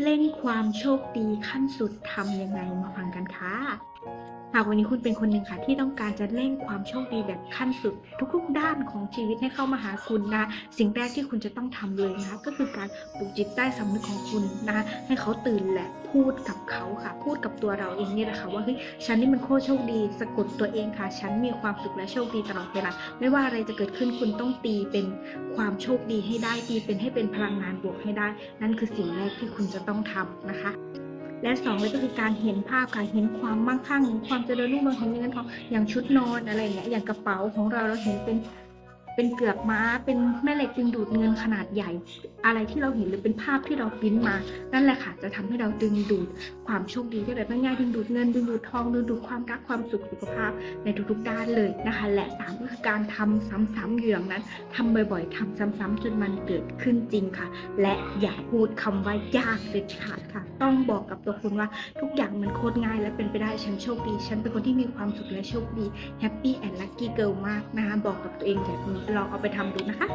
เร่งความโชคดีขั้นสุดทำยังไงมาฟังกันค่ะหากวันนี้คุณเป็นคนหนึ่งค่ะที่ต้องการจะเร่งความโชคดีแบบขั้นสุด ทุกๆด้านของชีวิตให้เข้ามาหาคุณนะ สิ่งแรกที่คุณจะต้องทำเลยนะคะก็คือการปลุกจิตใต้สำนึกของคุณนะให้เขาตื่นแหละพูดกับเขาค่ะ พูดกับตัวเราเองเนี่ยแหละค่ะว่าเฮ้ยฉันนี่มันโคตรโชคดีสะกดตัวเองค่ะ ฉันมีความสุขและโชคดีตลอดเวลาไม่ว่าอะไรจะเกิดขึ้นคุณต้องตีเป็นความโชคดีให้ได้ตีเป็นให้เป็นพลังงานบวกให้ได้ นั่นคือสิ่งแรกที่คุณจะต้องทำนะคะ และสองเลยก็คือการเห็นภาพค่ะเห็นความมั่งคั่งเห็นความเจริญรุ่งเรืองของเงินทองอย่างชุดนอนอะไรอย่างเงี้ยอย่างกระเป๋าของเราเราเห็นเป็น เป็นเกือกม้า เป็นแม่เหล็กดึงดูดเงินขนาดใหญ่ อะไรที่เราเห็นหรือเป็นภาพที่เราปริ้นมา นั่นแหละค่ะ จะทำให้เราดึงดูดความโชคดีได้แบบง่ายๆดึงดูดเงินดึงดูดทองดึงดูดความรักความสุขสุขภาพในทุกๆด้านเลยนะคะ และสามก็คือการทำซ้ำๆอยู่อย่างนั้นทำบ่อยๆทำซ้ำๆจนมันเกิดขึ้นจริงค่ะ และอย่าพูดคำว่ายากเด็ดขาดค่ะ ต้องบอกกับตัวคุณว่าทุกอย่างมันโคตรง่าย และเป็นไปได้ฉันโชคดี ฉันเป็นคนที่มีความสุขและโชคดีแฮปปี้แอนด์ลัคกี้เกิลมากนะคะบอกกับตัวเองแบบนี้ลองเอาไปทำดูนะคะ